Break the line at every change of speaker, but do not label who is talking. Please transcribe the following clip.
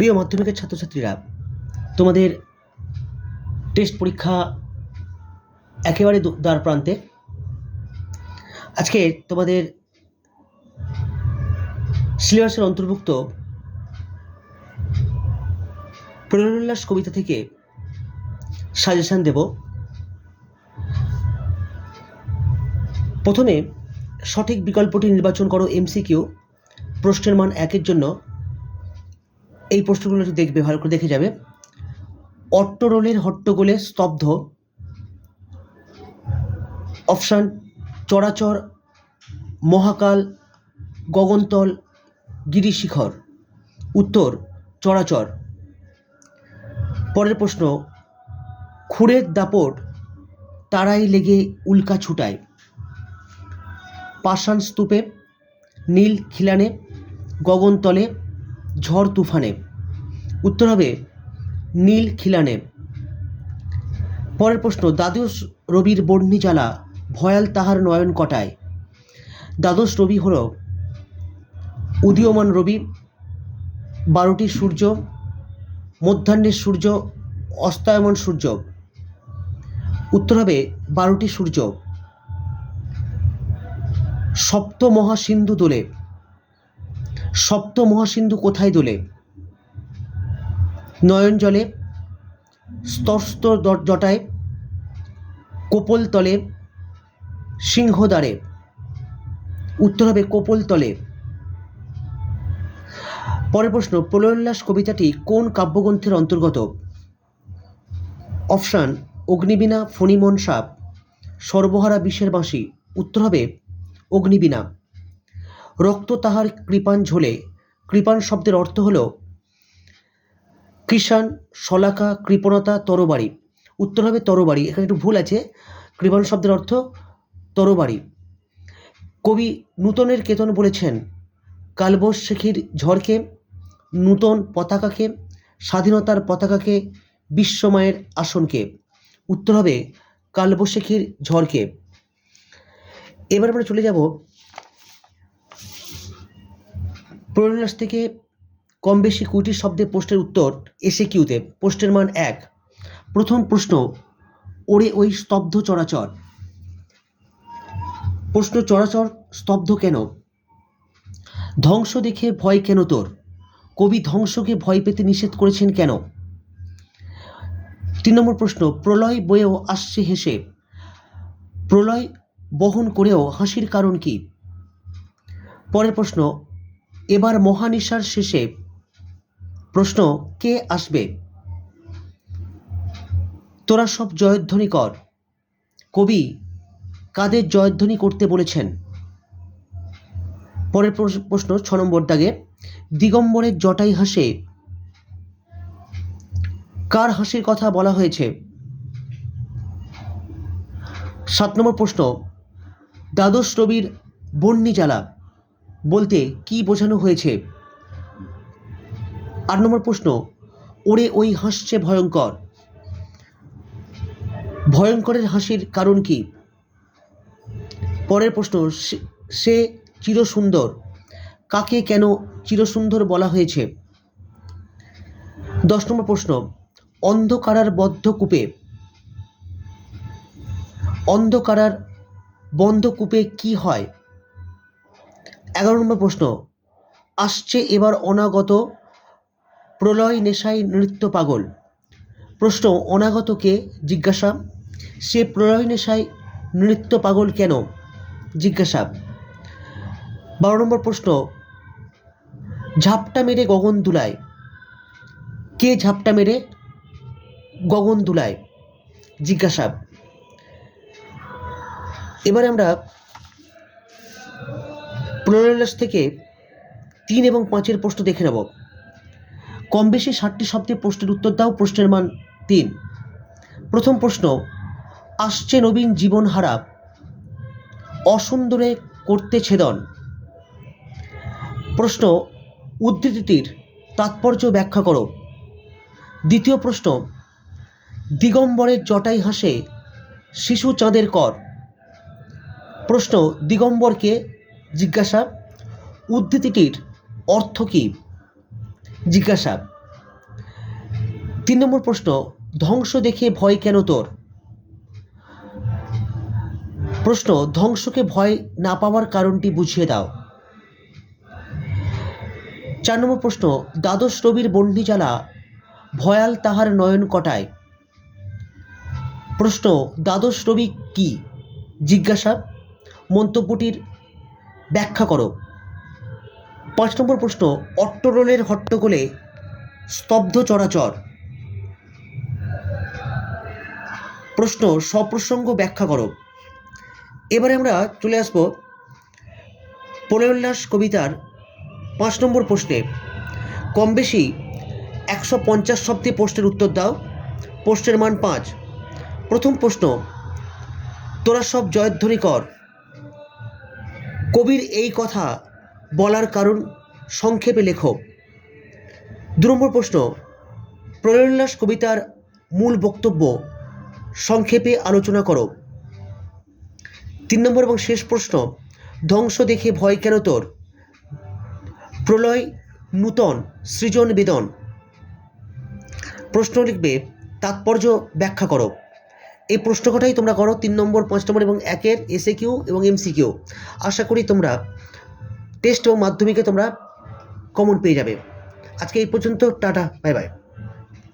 প্রিয় মাধ্যমিকের ছাত্রছাত্রীরা, তোমাদের টেস্ট পরীক্ষা একেবারে দ্বার প্রান্তে। আজকে তোমাদের সিলেবাসের অন্তর্ভুক্ত প্রেরণোল্লাস কবিতা থেকে সাজেশন দেব। প্রথমে সঠিক বিকল্পটি নির্বাচন করো এমসিকিউ প্রশ্নের মান একের জন্য। এই প্রশ্নগুলো একটু দেখবে, ভালো করে দেখে যাবে। অট্টরোলের হট্টগোলে স্তব্ধ। অপশান, চরাচর, মহাকাল, গগনতল, গিরিশিখর। উত্তর, চরাচর। পরের প্রশ্ন, খুঁড়ের দাপট তারাই লেগে উল্কা ছুটায়। পাষাণ স্তূপে, নীল খিলানে, গগনতলে ঝড় তুফানে। উত্তর হবে নীল খিলানে। পরের প্রশ্ন, দ্বাদশ রবির বর্ণি জ্বালা ভয়াল তাহার নয়ন কটায়? দ্বাদশ রবি হল উদীয়মান রবি, বারোটি সূর্য, মধ্যাহ্নের সূর্য, অস্তায়মান সূর্য। উত্তর হবে বারোটি সূর্য। সপ্ত মহাসিন্ধু দোলে। সপ্ত মহাসিন্ধু কোথায় দোলে? নয়ন জলে স্তস্ত দ- জটায় কোপল তলে সিংহদ্বারে। উত্তর হবে কোপল তলে পরের প্রশ্ন প্রলয়োল্লাস কবিতাটি কোন কাব্যগ্রন্থের অন্তর্গত? অপশান, অগ্নিবীণা, ফণিমন সাপ, সর্বহারা বিশ্বের বাঁশি। উত্তর হবে অগ্নিবীণা। রক্ত তাহার কৃপাণ ঝোলে। কৃপাণ শব্দের অর্থ হল, কৃষাণ, শলাকা, কৃপণতা, তরবারি। উত্তর হবে তরবারি। এখানে একটু ভুল আছে। কৃপাণ শব্দের অর্থ তরবারি। কবি নূতনের কেতন বলেছেন কালবৈশাখীর ঝড়কে, নূতন পতাকাকে, স্বাধীনতার পতাকাকে বিশ্বমায়ের আসনকে। উত্তর হবে কালবৈশাখীর ঝড়কে। এবার আমরা চলে যাব প্রয়োজনাস থেকে কম বেশি কুড়িটি শব্দে প্রশ্নের উত্তর এসে কিউতে প্রশ্নের মান এক। প্রথম প্রশ্ন, ওরে ওই স্তব্ধ চরাচর। প্রশ্ন, চরাচর স্তব্ধ কেন? ধ্বংস দেখে ভয় কেন তোর? কবি ধ্বংসকে ভয় পেতে নিষেধ করেছেন কেন? তিন নম্বর প্রশ্ন, প্রলয় বয়েও আসছে হেসে। প্রলয় বহন করেও হাসির কারণ কি? পরের প্রশ্ন এবার মহানিশার শেষে প্রশ্ন, কে আসবে? তোরা সব জয়ধ্বনি কর। কবি, কাদের জয়ধ্বনি করতে বলেছেন? পরের প্রশ- প্রশ্ন, ছ নম্বর দাগে, দিগম্বরের জটাই হাসে, কার হাসির কথা বলা হয়েছে? সাত নম্বর প্রশ্ন, দ্বাদশ রবির বন্যি জ্বালা বলতে কি বোঝানো হয়েছে? আট নম্বর প্রশ্ন ওরে ওই হাসছে ভয়ঙ্কর। ভয়ঙ্করের হাসির কারণ কি? পরের প্রশ্ন, সে- চিরসুন্দর, কাকে কেন চিরসুন্দর বলা হয়েছে? দশ নম্বর প্রশ্ন, অন্ধকারার বদ্ধ কূপে অন্ধকারার বন্ধ কূপে কি হয়? এগারো নম্বর প্রশ্ন। আসছে এবার অনাগত প্রলয় নেশায় নৃত্য পাগল। প্রশ্ন, অনাগতকে জিজ্ঞাসা, সে প্রলয় নেশায় নৃত্য পাগল কেন? জিজ্ঞাসা। বারো নম্বর প্রশ্ন, ঝাপটা মেরে গগন দুলায়। কে ঝাপটা মেরে? গগন দুলায়। জিজ্ঞাসা। এবারে আমরা প্রলয়লাস থেকে তিন এবং পাঁচের প্রশ্ন দেখে নেব। কম বেশি ষাটটি শব্দে প্রশ্নের উত্তর দাও, প্রশ্নের মান তিন। প্রথম প্রশ্ন, আসছে নবীন জীবন হারা অসুন্দরে করতে ছেদন। প্রশ্ন, উদ্ধৃতিটির তাৎপর্য ব্যাখ্যা করো। দ্বিতীয় প্রশ্ন, দিগম্বরের জটাই হাসে শিশু চাঁদের কর। প্রশ্ন, দিগম্বরকে জিজ্ঞাসা, উদ্ধৃতিটির অর্থ কী? জিজ্ঞাসা, তিন নম্বর প্রশ্ন, ধ্বংস দেখে ভয় কেন তোর? প্রশ্ন, ধ্বংসকে ভয় না পাওয়ার কারণটি বুঝিয়ে দাও। চার নম্বর প্রশ্ন, দ্বাদশ রবির বন্ডি জ্বালা ভয়াল তাহার নয়ন কটায়? প্রশ্ন, দ্বাদশ রবি কি? জিজ্ঞাসা, মন্তব্যটির ব্যাখ্যা করো। পাঁচ নম্বর প্রশ্ন, অট্টরোলের হট্টগোলে স্তব্ধ চরাচর। প্রশ্ন, সপ্রসঙ্গ ব্যাখ্যা করো। এবারে আমরা চলে আসব প্রলয়োল্লাস কবিতার পাঁচ নম্বর প্রশ্নে। কম বেশি একশো পঞ্চাশ শব্দে প্রশ্নের উত্তর দাও। প্রশ্নের মান পাঁচ। প্রথম প্রশ্ন, তোরা সব জয়ধ্বনি কর। কবির এই কথা বলার কারণ সংক্ষেপে লেখক দু নম্বর প্রশ্ন প্রলয়োল্লাস কবিতার মূল বক্তব্য সংক্ষেপে আলোচনা করো। তিন নম্বর এবং শেষ প্রশ্ন, ধ্বংস দেখে ভয় কেন তোর? প্রলয় নূতন, সৃজন বেদন। প্রশ্ন লিখবে, তাৎপর্য ব্যাখ্যা করো। এই প্রশ্ন কটাই তোমরা করো তিন নম্বর, পাঁচ নম্বর এবং একের এসএ কিউ এবং এমসি কিউ আশা করি তোমরা টেস্ট এবং মাধ্যমিকে তোমরা কমন পেয়ে যাবে। আজকে এই পর্যন্ত, টাটা বাই বাই